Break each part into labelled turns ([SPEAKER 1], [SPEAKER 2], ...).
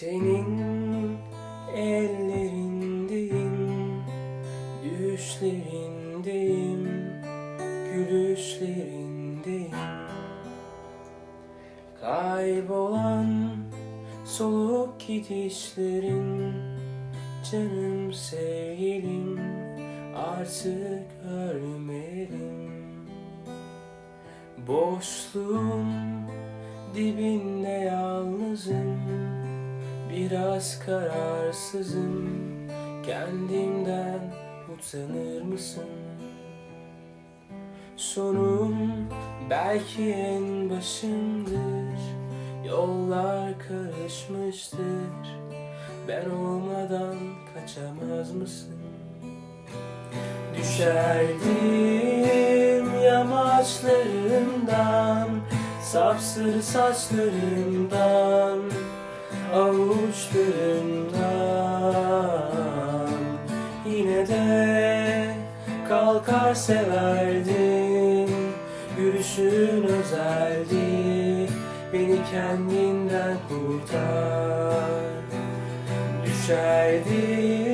[SPEAKER 1] Senin ellerindeyim, düşlerindeyim, gülüşlerindeyim. Kaybolan soluk gidişlerin, canım sevgilim artık görmedim. Boşluğum dibinde yalnızım Biraz kararsızım Kendimden utanır mısın? Sonum belki en başımdır Yollar karışmıştır Ben olmadan kaçamaz mısın? Düşerdim yamaçlarından Sapsarı saçlarından Avuçlarından Yine de kalkar severdim Yürüyüşün özeldi Beni kendinden kurtar. Düşerdin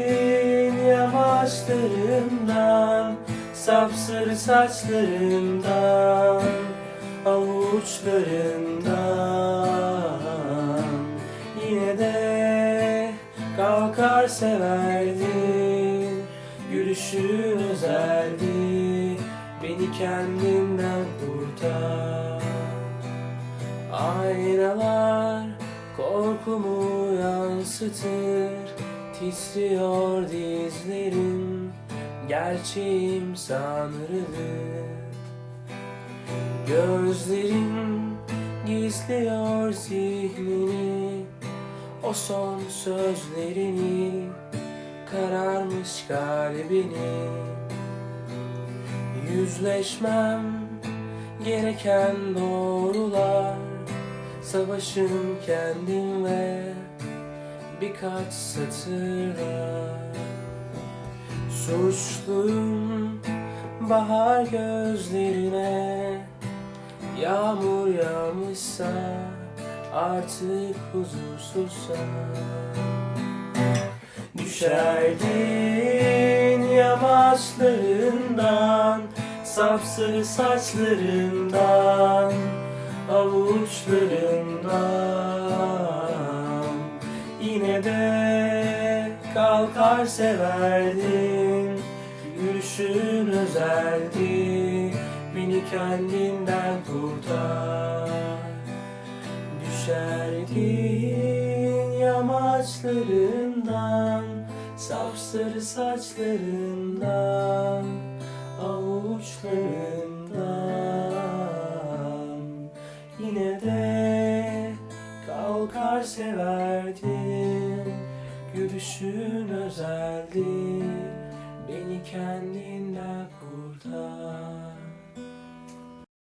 [SPEAKER 1] yamaçlarımdan Sapsarı saçlarımdan Avuçlarımdan kalkar severdin Gülüşün özeldi Beni kendimden kurtar. Aynalar korkumu yansıtır Titriyor dizlerim Gerçeğim sanrılı Gözlerim gizliyor zihnini Son sözlerini Kararmış kalbini Yüzleşmem gereken doğrular Savaşım kendimle birkaç satırla Suçluyum bahar gözlerine Yağmur yağmışsa artık huzursuzsa Düşerdin yamaçlarından Sapsarı saçlarından Avuçlarından. Yine de kalkar severdin Gülüşün özeldi. Beni kendinden kurtar Düşerdin yamaçlarından Sapsarı saçlarından Avuçlarından. Yine de kalkar severdin Gülüşün özeldi Beni kendinden kurtar